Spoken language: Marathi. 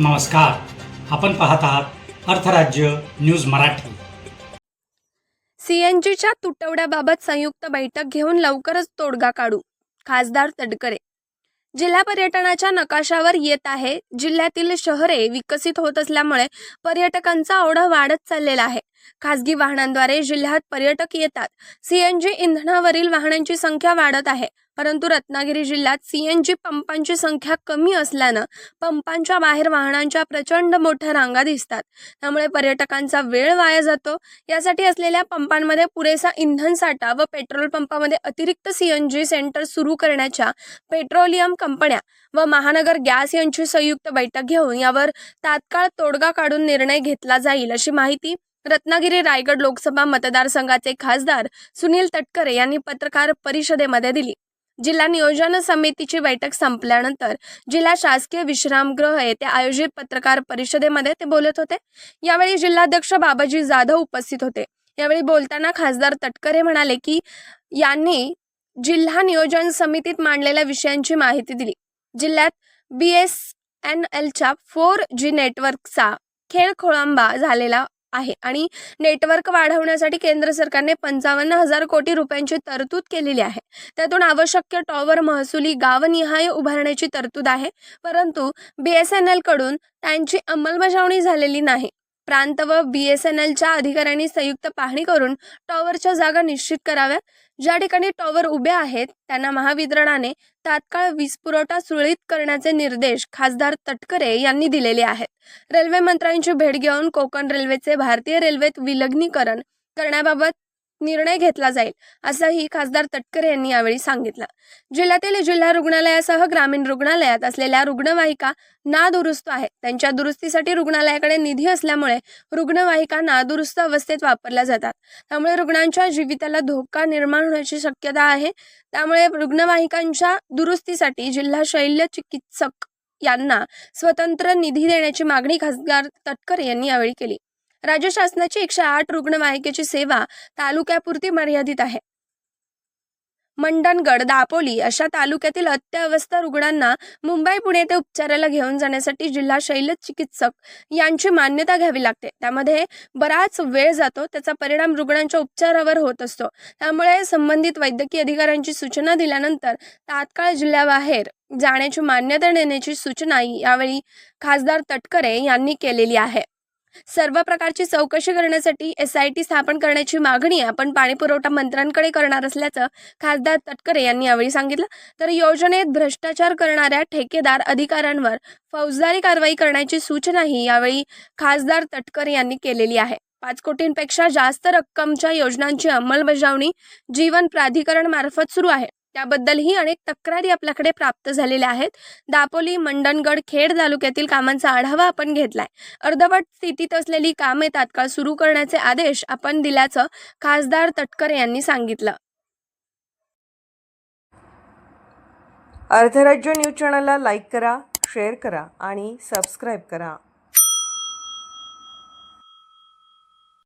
नमस्कार. आपण पाहत आहात अर्थराज्य न्यूज मराठी. सीएनजीच्या तुटवड्याबाबत संयुक्त बैठक घेऊन लवकरच तोडगा काढू खासदार तडकरे. जिल्हा पर्यटनाच्या नकाशावर येत आहे. जिल्ह्यातील शहरे विकसित होत असल्यामुळे पर्यटकांचा ओढा वाढत चाललेला आहे. खासगी वाहनांद्वारे जिल्ह्यात पर्यटक येतात. सीएनजी इंधनावरील वाहनांची संख्या वाढत आहे. परंतु रत्नागिरी जिल्ह्यात सीएनजी पंपांची संख्या कमी असल्यानं पंपांच्या बाहेर वाहनांच्या प्रचंड मोठ्या रांगा दिसतात. त्यामुळे पर्यटकांचा वेळ वाया जातो. यासाठी असलेल्या पंपांमध्ये पुरेसा इंधन साठा व पेट्रोल पंपामध्ये अतिरिक्त सीएनजी सेंटर सुरू करण्याच्या पेट्रोलियम कंपन्या व महानगर गॅस यांची संयुक्त बैठक घेऊन यावर तात्काळ तोडगा काढून निर्णय घेतला जाईल अशी माहिती रत्नागिरी रायगड लोकसभा मतदारसंघाचे खासदार सुनील तटकरे यांनी पत्रकार परिषदेमध्ये दिली. जिल्हा नियोजन समितीची बैठक संपल्यानंतर जिल्हा शासकीय विश्रामगृह येथे आयोजित पत्रकार परिषदेमध्ये ते बोलत होते. यावेळी जिल्हाध्यक्ष बाबाजी जाधव उपस्थित होते. यावेळी बोलताना खासदार तटकरे म्हणाले की यांनी जिल्हा नियोजन समितीत मांडलेल्या विषयांची माहिती दिली. जिल्ह्यात बी एस एन एलच्या फोर जी नेटवर्कचा खेळ खोळंबा झालेला आहे. आणि नेटवर्क वाढवण्यासाठी केंद्र सरकारने पंचावन्न हजार कोटी रुपयांची तरतूद केलेली आहे. त्यातून आवश्यक टॉवर महसुली गावनिहाय उभारण्याची तरतूद आहे. परंतु बी एस एन एलकडून त्यांची अंमलबजावणी झालेली नाही. प्रांत व बी एस एन एलच्या अधिकाऱ्यांनी संयुक्त पाहणी करून टॉवरच्या जागा निश्चित कराव्यात. ज्या ठिकाणी टॉवर उभे आहेत त्यांना महावितरणाने तात्काळ वीज पुरवठा सुरळीत करण्याचे निर्देश खासदार तटकरे यांनी दिलेले आहेत. रेल्वे मंत्र्यांची भेट घेऊन कोकण रेल्वेचे भारतीय रेल्वेत विलग्नीकरण करण्याबाबत निर्णय घेतला जाईल असंही खासदार तटकरे यांनी यावेळी सांगितलं. जिल्ह्यातील जिल्हा रुग्णालयासह ग्रामीण रुग्णालयात असलेल्या रुग्णवाहिका नादुरुस्त आहेत. त्यांच्या दुरुस्तीसाठी रुग्णालयाकडे निधी असल्यामुळे रुग्णवाहिका नादुरुस्त अवस्थेत वापरल्या जातात. त्यामुळे रुग्णांच्या जीविताला धोका निर्माण होण्याची शक्यता आहे. त्यामुळे रुग्णवाहिकांच्या दुरुस्तीसाठी जिल्हा शैल्य चिकित्सक यांना स्वतंत्र निधी देण्याची मागणी खासदार तटकरे यांनी यावेळी केली. राज्य शासनाची एकशे आठ रुग्णवाहिकेची सेवा तालुक्यापुरती मर्यादित आहे. मंडणगड दापोली अशा तालुक्यातील अत्यावस्था रुग्णांना मुंबई पुणे ते उपचाराला घेऊन जाण्यासाठी जिल्हा शैल्य चिकित्सक यांची मान्यता घ्यावी लागते. त्यामध्ये बराच वेळ जातो त्याचा परिणाम रुग्णांच्या उपचारावर होत असतो. त्यामुळे संबंधित वैद्यकीय अधिकाऱ्यांची सूचना दिल्यानंतर तात्काळ जिल्ह्याबाहेर जाण्याची मान्यता देण्याची सूचना यावेळी खासदार तटकरे यांनी केलेली आहे. सर्व प्रकारची चौकशी करण्यासाठी एस आय टी स्थापन करण्याची मागणी आपण पाणीपुरवठा मंत्र्यांकडे करणार असल्याचं खासदार तटकरे यांनी यावेळी सांगितलं. तर योजनेत भ्रष्टाचार करणाऱ्या ठेकेदार अधिकाऱ्यांवर फौजदारी कारवाई करण्याची सूचनाही यावेळी खासदार तटकरे यांनी केलेली आहे. पाच कोटींपेक्षा जास्त रक्कमच्या योजनांची अंमलबजावणी जीवन प्राधिकरण मार्फत सुरू आहे. त्याबद्दलही अनेक तक्रारी आपल्याकडे प्राप्त झालेल्या आहेत. दापोली मंडणगड खेड तालुक्यातील कामांचा आढावा आपण घेतलाय. अर्धवट स्थितीत असलेली कामे तात्काळ सुरू करण्याचे आदेश आपण दिल्याचं खासदार तटकरे यांनी सांगितलं. अर्धराज्य न्यूज चॅनलला लाईक करा शेअर करा आणि सबस्क्राईब करा.